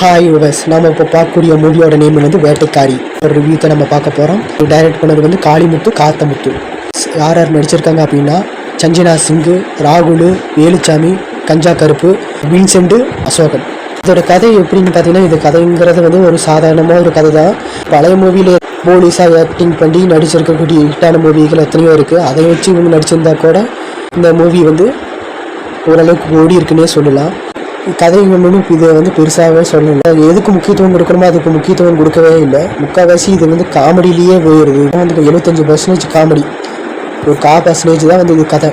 Hi viewers நம்ம இப்போ பார்க்கக்கூடிய மூவியோட நேம் வந்து வேட்டைக்காரி. ஒரு ரிவ்யூத்தை நம்ம பார்க்க போகிறோம் டைரக்ட் பண்ணது வந்து காளிமுத்து காத்தமுத்து. யார் யார் நடிச்சிருக்காங்க அப்படின்னா சஞ்சனா சிங்கு ராகுல் வேலுச்சாமி கஞ்சா கருப்பு வின்சென்ட் அசோகன். இதோட கதை எப்படின்னு பார்த்தீங்கன்னா இது கதைங்கிறது வந்து ஒரு சாதாரணமாக ஒரு கதை தான். பழைய மூவியில் போலீஸாக ஆக்டிங் பண்ணி நடிச்சிருக்கக்கூடிய ஹிட்டான மூவிகள் எத்தனையோ இருக்குது அதை வச்சு இவங்க நடிச்சிருந்தா கூட இந்த மூவி வந்து ஓரளவுக்கு ஓடி இருக்குன்னே சொல்லலாம். கதை ஒன்றும் இதை வந்து பெருசாகவே சொல்லலை. எதுக்கு முக்கியத்துவம் கொடுக்கணுமோ அதுக்கு முக்கியத்துவம் கொடுக்கவே இல்லை. முக்கால்வாசி இது வந்து காமெடியிலேயே போயிடுது வந்து எழுபத்தஞ்சு பர்சன்டேஜ் காமெடி. ஒரு கா பர்சன்டேஜ் தான் வந்து இது கதை.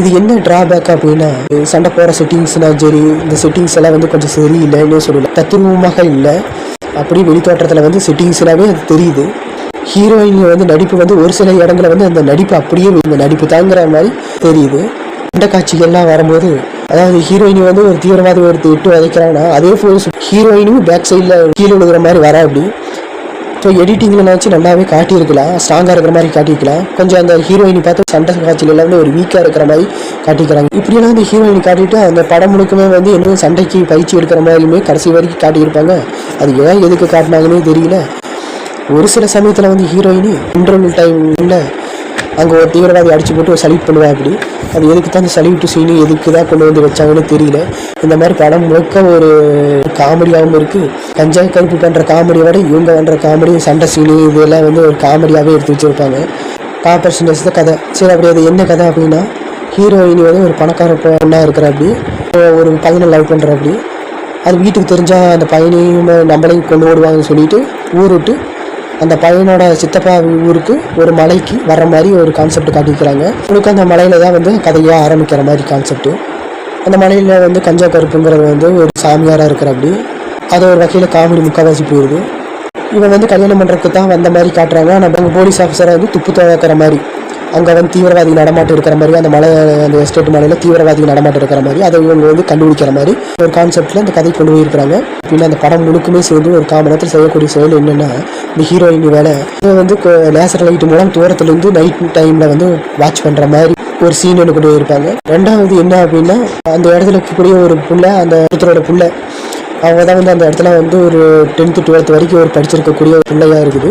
இது என்ன ட்ராபேக் அப்படின்னா இது சண்டை போகிற செட்டிங்ஸ்னால் சரி இந்த செட்டிங்ஸ் எல்லாம் வந்து கொஞ்சம் சரியில்லைன்னே சொல்லல. தத்துருவமாக இல்லை. அப்படி வெளித்தோற்றத்தில் வந்து செட்டிங்ஸ்னாவே அது தெரியுது. ஹீரோயின் வந்து நடிப்பு வந்து ஒரு சில இடங்களில் வந்து அந்த நடிப்பு அப்படியே இந்த நடிப்பு தாங்கிற மாதிரி தெரியுது. சண்டை காட்சிகள்லாம் வரும்போது அதாவது ஹீரோயினி வந்து ஒரு தீவிரவாதி ஒருத்தர் விட்டு வதைக்கிறாங்கன்னா அதே போல் ஹீரோயினும் பேக் சைடில் கீழே விழுகிற மாதிரி வர அப்படி ஸோ எடிட்டிங்கில் நினச்சி நல்லாவே காட்டியிருக்கலாம் ஸ்ட்ராங்காக இருக்கிற மாதிரி காட்டியிருக்கலாம். கொஞ்சம் அந்த ஹீரோயினி பார்த்து சண்டை காட்சியில் எல்லாமே ஒரு வீக்காக இருக்கிற மாதிரி காட்டிக்கிறாங்க. இப்படியெல்லாம் அந்த ஹீரோயினி காட்டிட்டு அந்த படம் முழுக்கமே வந்து இன்னும் சண்டைக்கு பயிற்சி எடுக்கிற மாதிரியுமே கடைசி வரைக்கும் காட்டியிருப்பாங்க. அது ஏன் எதுக்கு காட்டினாங்கன்னே தெரியல. ஒரு சில சமயத்தில் வந்து ஹீரோயினி இன்டர்வல் டைமில் அங்கே ஒரு தீவிரவாதி அடிச்சு போட்டு ஒரு சல்யூட் பண்ணுவேன் அப்படி. அது எதுக்கு தான் அந்த சல்யூட் சீனு எதுக்கு தான் கொண்டு வந்து வச்சாங்கன்னு தெரியல. இந்த மாதிரி படம் முழுக்க ஒரு காமெடியாகவும் இருக்குது கஞ்சா கருப்பு பண்ணுற காமெடியை விட இவங்க பண்ணுற காமெடி சண்டை சீனு இதெல்லாம் வந்து ஒரு காமெடியாகவே எடுத்து வச்சுருப்பாங்க. கா பர்சன்டேஜ் தான் கதை. சரி அப்படி அது என்ன கதை அப்படின்னா ஹீரோயினி வந்து ஒரு பணக்கார பொண்ணாக இருக்கிற அப்படி. ஒரு பையனை லவ் பண்ணுற அப்படி. அது வீட்டுக்கு தெரிஞ்சால் அந்த பையனையும் நம்மளையும் கொண்டு ஓடுவாங்கன்னு சொல்லிட்டு ஊர் விட்டு அந்த பையனோட சித்தப்பா ஊருக்கு ஒரு மலைக்கு வர மாதிரி ஒரு கான்செப்ட் காட்டிக்கிறாங்க உங்களுக்கு அந்த மலையில தான் வந்து கதையாக ஆரம்பிக்கிற மாதிரி கான்செப்ட் அந்த மலையில் வந்து கஞ்சா கருப்புங்கிறது வந்து ஒரு சாமியாராக இருக்கிற அப்படி அது ஒரு வகையில் காமெடி முக்கால்வாசி போயிடுது இவன் வந்து கல்யாணம் பண்ணுறதுக்கு தான் வந்த மாதிரி காட்டுறாங்க. ஆனால் போலீஸ் ஆஃபீஸரை வந்து துப்பு துவக்கிற மாதிரி. அங்கே வந்து தீவிரவாதி நடமாட்டம் இருக்கிற மாதிரி அந்த மலை அந்த எஸ்டேட் மலையில் தீவிரவாதி நடமாட்டம் இருக்கிற மாதிரி அதை இவங்க வந்து கண்டுபிடிக்கிற மாதிரி ஒரு கான்செப்டில் அந்த கதை கொண்டு போயிருக்கிறாங்க. பின்ன அந்த படம் முழுக்குமே சேர்ந்து ஒரு காமனத்தில் செய்யக்கூடிய செயல் என்னென்னா இந்த ஹீரோயின் வேலை. இவன் வந்து லேசர் லைட் மூலம் தூரத்துலேருந்து நைட் டைமில் வந்து வாட்ச் பண்ணுற மாதிரி ஒரு சீன் ஒன்று கொண்டு போயிருப்பாங்க. ரெண்டாவது என்ன அப்படின்னா அந்த இடத்துல இருக்கக்கூடிய ஒரு புள்ள அந்த ஒருத்தரோட புள்ள அவங்க தான் வந்து அந்த இடத்துல வந்து ஒரு டென்த்து டுவெல்த் வரைக்கும் ஒரு படிச்சிருக்கக்கூடிய ஒரு பிள்ளையாக இருக்குது.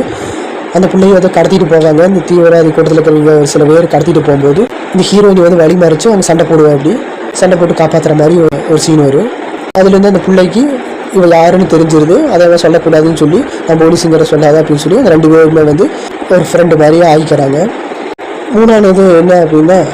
அந்த பிள்ளைய வந்து கடத்திட்டு போவாங்க. இந்த தீவிரவாதி கூட்டத்தில் ஒரு சில பேர் கடத்திட்டு போகும்போது இந்த ஹீரோயின் வந்து வழி மறைச்சு அவங்க சண்டை போடுவேன் அப்படி. சண்டை போட்டு காப்பாற்றுற மாதிரி ஒரு- சீன் வரும். அதுலேருந்து அந்த பிள்ளைக்கு இவள் யாருன்னு தெரிஞ்சிருது. அதை அவன் சொல்லக்கூடாதுன்னு சொல்லி நான் போலீஸுங்கிற சொல்லாத அப்படின்னு சொல்லி அந்த ரெண்டு பேருமே வந்து ஒரு ஃப்ரெண்டு மாதிரியே ஆகிக்கிறாங்க. மூணானது என்ன அப்படின்னா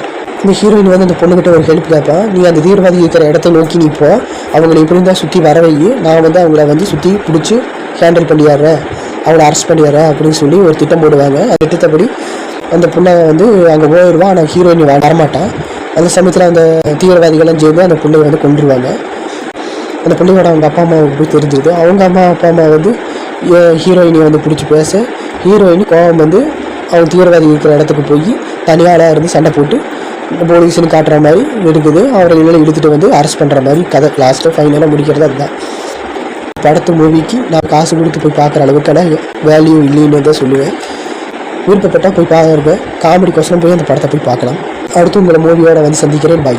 இந்த ஹீரோயின் வந்து அந்த பொண்ணுகிட்ட ஒரு ஹெல்ப் கேட்பான் நீ அந்த தீவிரவாதி இருக்கிற இடத்த நோக்கி நிற்போம் அவங்களை இப்படி தான் சுற்றி வர நான் வந்து அவங்கள வந்து சுற்றி பிடிச்சி ஹேண்டில் பண்ணிடுறேன் அவளை அரெஸ்ட் பண்ணிடுறேன் அப்படின்னு சொல்லி ஒரு திட்டம் போடுவாங்க. அந்த திட்டத்தபடி அந்த பொண்ணை வந்து அங்கே போயிடுவான். ஆனால் ஹீரோயின் வ- வரமாட்டான். அந்த சமயத்தில் அந்த தீவிரவாதிகள்லாம் சேர்ந்து அந்த பிள்ளைய வந்து கொண்டுருவாங்க அந்த பிள்ளையோட அவங்க அப்பா அம்மாவுக்கு போய் தெரிஞ்சிருது அவங்க அம்மா அப்பா அம்மா வந்து ஹீரோயினை வந்து பிடிச்சி பேச ஹீரோயின் கோவம் வந்து அவங்க தீவிரவாதி இருக்கிற இடத்துக்கு போய் தனியாளாக இருந்து சண்டை போட்டு போலீஸ்னு காட்டுற மாதிரி இருக்குது அவரை வெளியில் இழுத்துட்டு வந்து அரெஸ்ட் பண்ணுற மாதிரி கதை. லாஸ்ட்டு ஃபைனலாக முடிக்கிறது அதுதான். படத்து மூவிக்கு நான் காசு கொடுத்து போய் பார்க்குற அளவுக்கான வேல்யூ இல்லைன்னு தான் சொல்லுவேன். விருப்பப்பட்டால் போய் பாருங்க காமெடி கொஸ்டின் போய் அந்த படத்தை போய் பார்க்கலாம். அடுத்து உங்களை மூவியோட வந்து சந்திக்கிறேன். பாய்